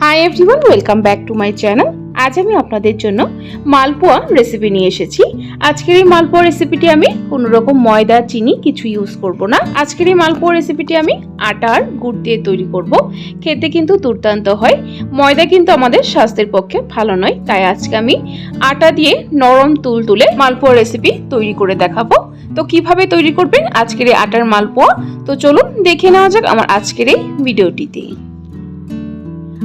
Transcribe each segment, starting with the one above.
Hi everyone welcome back to my channel আজ আমি আপনাদের জন্য মালপোয়া রেসিপি নিয়ে এসেছি। আজকের এই মালপোয়া রেসিপিটি আমি কোনো রকম ময়দা, চিনি কিছু ইউজ করব না। আজকের এই মালপোয়া রেসিপিটি আমি আটা আর গুড় দিয়ে তৈরি করব। খেতে কিন্তু দুর্দান্ত হয়। ময়দা কিন্তু আমাদের স্বাস্থ্যের পক্ষে ভালো নয়। তাই আজকে আমি আটা দিয়ে নরম তুল তুলে মালপোয়া রেসিপি তৈরি করে দেখাবো। তো কীভাবে তৈরি করবেন আজকের এই আটার মালপোয়া? তো চলুন দেখে নেওয়া যাক আমার আজকের এই ভিডিওটিতে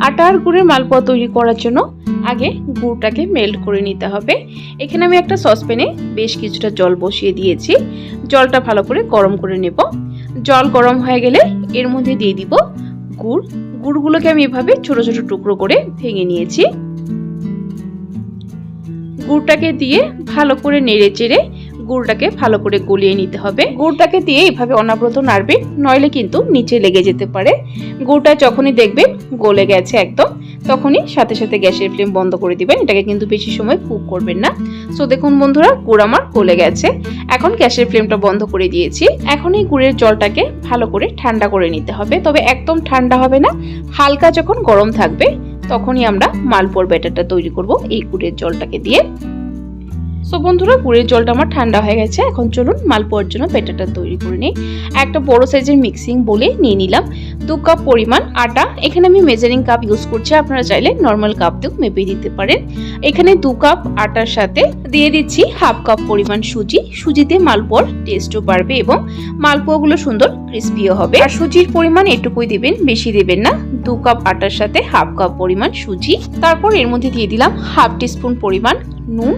আটা আর গুড়ের মালপোয়া তৈরি করার জন্য আগে গুড়টাকে মেল্ট করে নিতে হবে। এখানে আমি একটা সসপ্যানে বেশ কিছুটা জল বসিয়ে দিয়েছি। জলটা ভালো করে গরম করে নেব। জল গরম হয়ে গেলে এর মধ্যে দিয়ে দিব গুড়। গুড়গুলোকে আমি এভাবে ছোট ছোট টুকরো করে ভেঙে নিয়েছি। গুড়টাকে দিয়ে ভালো করে নেড়ে চেড়ে গুড়টাকে ভালো করে গলিয়ে নিতে হবে। গুড়টাকে দিয়ে এইভাবে অনাব্রত নাড়বে, নইলে কিন্তু নিচে লেগে যেতে পারে। গুড়টা যখনই দেখবেন গলে গেছে একদম, তখনই সাথে সাথে গ্যাসের ফ্লেম বন্ধ করে দিবেন। এটাকে কিন্তু বেশি সময় কুক করবেন না। সো দেখুন বন্ধুরা, গুড় আমার গলে গেছে। এখন গ্যাসের ফ্লেমটা বন্ধ করে দিয়েছি। এখন এই গুড়ের জলটাকে ভালো করে ঠান্ডা করে নিতে হবে। তবে একদম ঠান্ডা হবে না। হালকা যখন গরম থাকবে, তখনই আমরা মালপোর ব্যাটারটা তৈরি করব এই গুড়ের জলটাকে দিয়ে। সো বন্ধুরা গুড়ের জলটা আমার ঠান্ডা হয়ে গেছে। এখন চলুন মালপোয়ার জন্য ব্যাটারটা তৈরি করে নিই। একটা বড় সাইজের মিক্সিং বলে নিয়ে নিলাম। দু কাপ পরিমাণ আটা। এখানে আমি মেজারিং কাপ ইউজ করছি। আপনারা চাইলে নর্মাল কাপ দিয়েও মেপে দিতে পারেন। এখানে দু কাপ আটার সাথে দিয়ে দিচ্ছি হাফ কাপ পরিমাণ সুজি। সুজিতে মালপোয়ার টেস্টও বাড়বে এবং মালপোয়াগুলো সুন্দর ক্রিস্পিও হবে। আর সুজির পরিমাণ এটুকুই দেবেন, বেশি দেবেন না। দু কাপ আটার সাথে হাফ কাপ পরিমাণ সুজি। তারপর এর মধ্যে দিয়ে দিলাম হাফ টিস্পুন পরিমাণ নুন।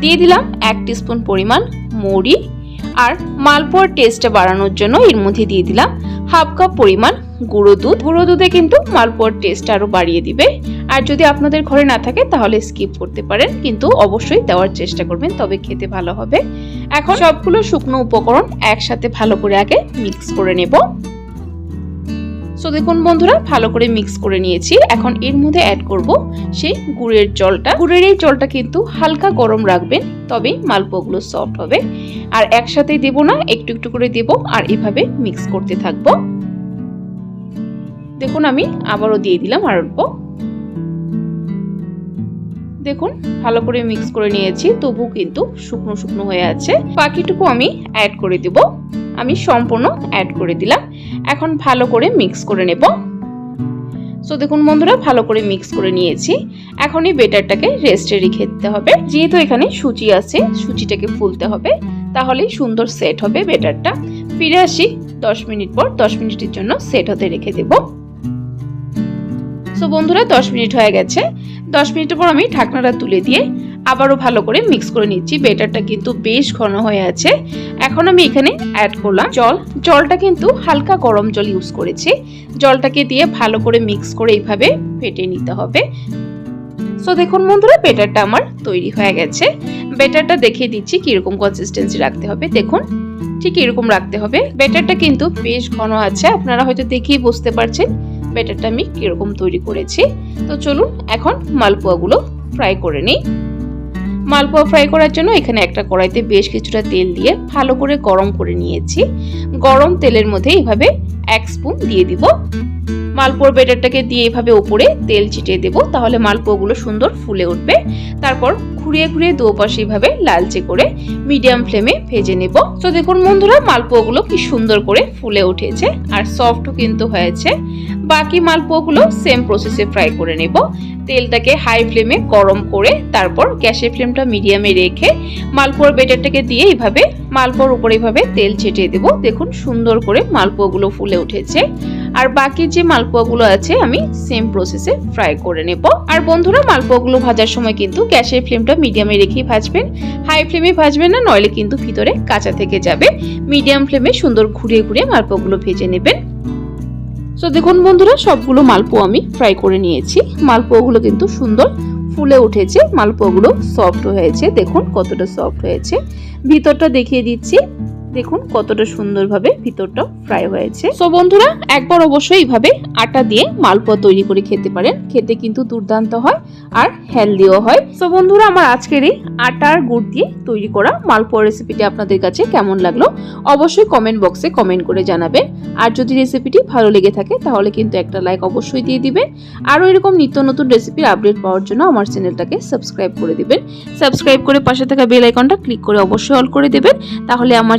দিয়ে দিলাম এক টিস্পুন পরিমাণ মৌরি আর মালপোয়ার টেস্টটা বাড়ানোর জন্য এর মধ্যে দিয়ে দিলাম হাফ কাপ পরিমাণ গুঁড়ো দুধ। গুঁড়ো দুধে কিন্তু মালপোয়ার টেস্ট আরও বাড়িয়ে দিবে। আর যদি আপনাদের ঘরে না থাকে তাহলে স্কিপ করতে পারেন, কিন্তু অবশ্যই দেওয়ার চেষ্টা করবেন, তবে খেতে ভালো হবে। এখন সবগুলো শুকনো উপকরণ একসাথে ভালো করে আগে মিক্স করে নেব। সো দেখুন বন্ধুরা, ভালো করে মিক্স করে নিয়েছি। এখন এর মধ্যে অ্যাড করব সেই গুড়ের জলটা। গুড়ের এই জলটা কিন্তু হালকা গরম রাখবেন তবেই মালপোগুলো সফট হবে। আর একসাথেই দেব না, একটু একটু করে দেব, আর এভাবে মিক্স করতে থাকব। দেখুন, আমি আবারও দিয়ে দিলাম আর অল্প। দেখুন, ভালো করে মিক্স করে নিয়েছি, তবু কিন্তু শুকনো শুকনো হয়ে আছে। বাকিটুকু আমি অ্যাড করে দেব। আমি সম্পূর্ণ অ্যাড করে দিলাম। এখন ভালো করে মিক্স করে নেব। সো দেখুন বন্ধুরা, ভালো করে মিক্স করে নিয়েছি। এখন এই বেটারটাকে রেস্টে রেখে দিতে হবে। যেহেতু এখানে সুচি আছে সুচিটাকে ফুলতে হবে, তাহলেই সুন্দর সেট হবে বেটারটা ফিরে আসি দশ মিনিট পর, দশ মিনিটের জন্য সেট হতে রেখে দেব। সো বন্ধুরা, দশ মিনিট হয়ে গেছে। দশ মিনিটের পর আমি ঢাকনাটা তুলে দিয়ে আবারও ভালো করে মিক্স করে নিচ্ছি। বেটারটা কিন্তু বেশ ঘন হয়ে আছে। এখন আমি এখানে অ্যাড করলাম জল। জলটা কিন্তু হালকা গরম জল ইউজ করেছি। জলটাকে দিয়ে ভালো করে মিক্স করে এইভাবে ফেটে নিতে হবে। সো দেখুন বন্ধুরা বেটারটা আমার তৈরি হয়ে গেছে। বেটারটা দেখিয়ে দিচ্ছি কীরকম কনসিস্টেন্সি রাখতে হবে। দেখুন, ঠিক এরকম রাখতে হবে। বেটারটা কিন্তু বেশ ঘন আছে। আপনারা হয়তো দেখেই বুঝতে পারছেন বেটারটা আমি কীরকম তৈরি করেছি। তো চলুন, এখন মালপোয়াগুলো ফ্রাই করে নিই। মালপোয়া ফ্রাই করার জন্য এখানে একটা কড়াইতে বেশ কিছুটা তেল দিয়ে ভালো করে গরম করে নিয়েছি। গরম তেলের মধ্যে এইভাবে এক স্পুন দিয়ে দিব। মালপোয়ার বেটারটাকে দিয়ে এভাবে ওপরে তেল ছিটিয়ে দেব, তাহলে মালপোয়াগুলো সুন্দর ফুলে উঠবে। তারপর ঘুরিয়ে ঘুরিয়ে দু পাশে এইভাবে লালচে করে মিডিয়াম ফ্লেমে ভেজে নেব। তো দেখুন বন্ধুরা, মালপোয়াগুলো কি সুন্দর করে ফুলে উঠেছে, আর সফটও কিন্তু হয়েছে। বাকি মালপোয়াগুলো সেম প্রসেসে ফ্রাই করে নেব। তেলটাকে হাই ফ্লেমে গরম করে তারপর গ্যাসের ফ্লেমটা মিডিয়ামে রেখে মালপোয়ার বেটারটাকে দিয়ে এইভাবে মালপোয়ার উপরে এইভাবে তেল ছিটিয়ে দেব। দেখুন সুন্দর করে মালপোয়াগুলো ফুলে উঠেছে। আর বাকি যে মালপোয়াগুলো আছে, আমি সেম প্রসেসে ফ্রাই করে নেব। আর বন্ধুরা, মালপোয়াগুলো ভাজার সময় কিন্তু গ্যাসের ফ্লেমটা মিডিয়ামে রেখেই ভাজবেন। হাই ফ্লেমে ভাজবেন না, নইলে কিন্তু ভিতরে কাঁচা থেকে যাবে। মিডিয়াম ফ্লেমে সুন্দর ঘুরিয়ে ঘুরিয়ে মালপোয়াগুলো ভেজে নেবেন। সো দেখুন বন্ধুরা, সবগুলো মালপো আমি ফ্রাই করে নিয়েছি। মালপোয়াগুলো কিন্তু সুন্দর ফুলে উঠেছে, মালপোয়াগুলো সফট হয়েছে, দেখুন কতটা সফট হয়েছে। ভিতরটা দেখিয়ে দিচ্ছি। দেখুন কতটা সুন্দরভাবে ভিতরটা ফ্রাই হয়েছে। তো বন্ধুরা, একবার অবশ্যই এইভাবে আটা দিয়ে মালপোয়া তৈরি করে খেতে পারেন। খেতে কিন্তু দুর্দান্ত হয় আর হেলদিও হয়। তো বন্ধুরা, আমার আজকের এই আটার গুড় দিয়ে তৈরি করা মালপোয়া রেসিপিটি আপনাদের কাছে কেমন লাগল অবশ্যই কমেন্ট বক্সে কমেন্ট করে জানাবেন। আর যদি রেসিপিটি ভালো লেগে থাকে, তাহলে কিন্তু একটা লাইক অবশ্যই দিয়ে দিবেন। আরও এরকম নিত্য নতুন রেসিপির আপডেট পাওয়ার জন্য আমার চ্যানেলটাকে সাবস্ক্রাইব করে দিবেন। সাবস্ক্রাইব করে পাশে থাকা বেল আইকনটা ক্লিক করে অবশ্যই অল করে দেবেন। তাহলে আমার